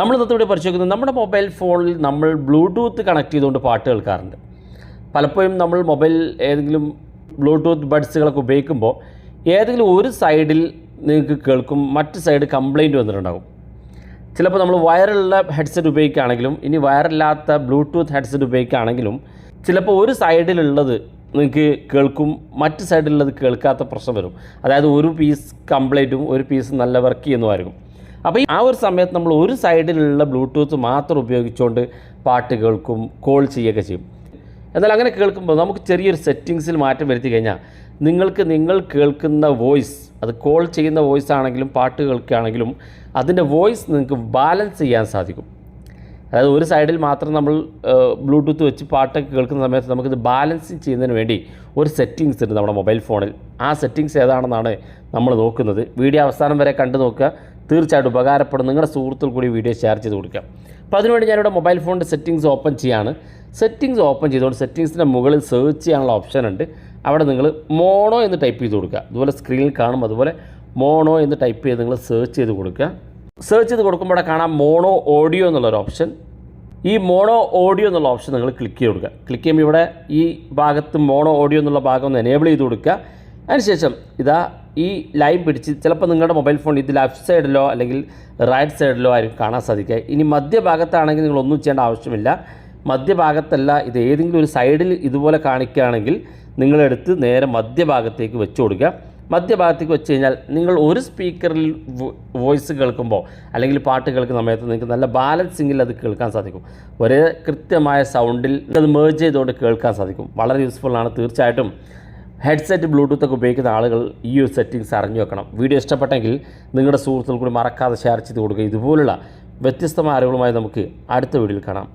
നമ്മൾ ഇന്നത്തെ ഇവിടെ പരിശോധിക്കുന്നത് നമ്മുടെ മൊബൈൽ ഫോണിൽ നമ്മൾ ബ്ലൂടൂത്ത് കണക്ട് ചെയ്തുകൊണ്ട് പാട്ട് കേൾക്കാറുണ്ട്. പലപ്പോഴും നമ്മൾ മൊബൈൽ ഏതെങ്കിലും ബ്ലൂടൂത്ത് ബഡ്സുകളൊക്കെ ഉപയോഗിക്കുമ്പോൾ ഏതെങ്കിലും ഒരു സൈഡിൽ നിങ്ങൾക്ക് കേൾക്കും മറ്റ് സൈഡ് കംപ്ലൈന്റ് വന്നിട്ടുണ്ടാകും. ചിലപ്പോൾ നമ്മൾ വയറുള്ള ഹെഡ്സെറ്റ് ഉപയോഗിക്കുകയാണെങ്കിലും ഇനി വയറില്ലാത്ത ബ്ലൂടൂത്ത് ഹെഡ്സെറ്റ് ഉപയോഗിക്കുകയാണെങ്കിലും ചിലപ്പോൾ ഒരു സൈഡിലുള്ളത് നിങ്ങൾക്ക് കേൾക്കും മറ്റ് സൈഡിലുള്ളത് കേൾക്കാത്ത പ്രശ്നം വരും. അതായത് ഒരു പീസ് കംപ്ലൈന്റും ഒരു പീസ് നല്ല വർക്ക് ചെയ്യുന്നതായിരിക്കും അപ്പോൾ ആ ഒരു സമയത്ത് നമ്മൾ ഒരു സൈഡിലുള്ള ബ്ലൂടൂത്ത് മാത്രം ഉപയോഗിച്ചുകൊണ്ട് പാട്ട് കേൾക്കും കോൾ ചെയ്യുകയൊക്കെ ചെയ്യും. എന്നാൽ അങ്ങനെ കേൾക്കുമ്പോൾ നമുക്ക് ചെറിയൊരു സെറ്റിങ്സിൽ മാറ്റം വരുത്തി കഴിഞ്ഞാൽ നിങ്ങൾക്ക് നിങ്ങൾ കേൾക്കുന്ന വോയിസ് അത് കോൾ ചെയ്യുന്ന വോയിസ് ആണെങ്കിലും പാട്ട് കേൾക്കുകയാണെങ്കിലും അതിന്റെ വോയിസ് നിങ്ങൾക്ക് ബാലൻസ് ചെയ്യാൻ സാധിക്കും. അതായത് ഒരു സൈഡിൽ മാത്രം നമ്മൾ ബ്ലൂടൂത്ത് വെച്ച് പാട്ടൊക്കെ കേൾക്കുന്ന സമയത്ത് നമുക്കിത് ബാലൻസ് ചെയ്യുന്നതിന് വേണ്ടി ഒരു സെറ്റിങ്സ് ഉണ്ട് നമ്മുടെ മൊബൈൽ ഫോണിൽ. ആ സെറ്റിങ്സ് ഏതാണെന്നാണ് നമ്മൾ നോക്കുന്നത്. വീഡിയോ അവസാനം വരെ കണ്ടു നോക്കുക. തീർച്ചയായിട്ടും ഉപകാരപ്പെടും. നിങ്ങളുടെ സുഹൃത്തുക്കൾ കൂടി വീഡിയോ ഷെയർ ചെയ്ത് കൊടുക്കുക അപ്പോൾ അതിനുവേണ്ടി ഞാനിവിടെ മൊബൈൽ ഫോണിന്റെ സെറ്റിങ്സ് ഓപ്പൺ ചെയ്യാണ്. സെറ്റിങ്സ് ഓപ്പൺ ചെയ്തുകൊണ്ട് സെറ്റിങ്സിന്റെ മുകളിൽ സെർച്ച് ചെയ്യാനുള്ള ഓപ്ഷൻ ഉണ്ട്. അവിടെ നിങ്ങൾ മോണോ എന്ന് ടൈപ്പ് ചെയ്ത് കൊടുക്കുക. അതുപോലെ സ്ക്രീനിൽ കാണും. അതുപോലെ മോണോ എന്ന് ടൈപ്പ് ചെയ്ത് നിങ്ങൾ സെർച്ച് ചെയ്ത് കൊടുക്കുക. സെർച്ച് ചെയ്ത് കൊടുക്കുമ്പോൾ കാണാം മോണോ ഓഡിയോ എന്നുള്ളൊരു ഓപ്ഷൻ ഈ മോണോ ഓഡിയോ എന്നുള്ള ഓപ്ഷൻ നിങ്ങൾ ക്ലിക്ക് ചെയ്ത് കൊടുക്കുക. ക്ലിക്ക് ചെയ്യുമ്പോൾ ഇവിടെ ഈ ഭാഗത്ത് മോണോ ഓഡിയോ എന്നുള്ള ഭാഗം ഒന്ന് എനേബിൾ ചെയ്ത് കൊടുക്കുക. അതിനുശേഷം ഇതാ ഈ ലൈൻ പിടിച്ച് ചിലപ്പോൾ നിങ്ങളുടെ മൊബൈൽ ഫോൺ ഇത് ലെഫ്റ്റ് സൈഡിലോ അല്ലെങ്കിൽ റൈറ്റ് സൈഡിലോ ആയിരിക്കും കാണാൻ സാധിക്കുക. ഇനി മധ്യഭാഗത്താണെങ്കിൽ നിങ്ങൾ ഒന്നും ചെയ്യേണ്ട ആവശ്യമില്ല. മധ്യഭാഗത്തല്ല ഇത് ഏതെങ്കിലും ഒരു സൈഡിൽ ഇതുപോലെ കാണിക്കുകയാണെങ്കിൽ നിങ്ങളെടുത്ത് നേരെ മധ്യഭാഗത്തേക്ക് വെച്ച് കൊടുക്കുക. മധ്യഭാഗത്തേക്ക് വെച്ച് കഴിഞ്ഞാൽ നിങ്ങൾ ഒരു സ്പീക്കറിൽ വോയിസ് കേൾക്കുമ്പോൾ അല്ലെങ്കിൽ പാട്ട് കേൾക്കുന്ന സമയത്ത് നിങ്ങൾക്ക് നല്ല ബാലൻസിങ്ങിൽ അത് കേൾക്കാൻ സാധിക്കും. ഒരേ കൃത്യമായ സൗണ്ടിൽ അത് മേർജ് ചെയ്തുകൊണ്ട് കേൾക്കാൻ സാധിക്കും. വളരെ യൂസ്ഫുള്ളാണ് തീർച്ചയായിട്ടും ഹെഡ്സെറ്റ് ബ്ലൂടൂത്ത് ഒക്കെ ഉപയോഗിക്കുന്ന ആളുകൾ ഈ ഒരു സെറ്റിങ്സ് അറിഞ്ഞു വെക്കണം. വീഡിയോ ഇഷ്ടപ്പെട്ടെങ്കിൽ നിങ്ങളുടെ സുഹൃത്തുക്കൾ കൂടി മറക്കാതെ ഷെയർ ചെയ്ത് കൊടുക്കുക. ഇതുപോലുള്ള വ്യത്യസ്തമായ അറിവുകളുമായി നമുക്ക് അടുത്ത വീഡിയോയിൽ കാണാം.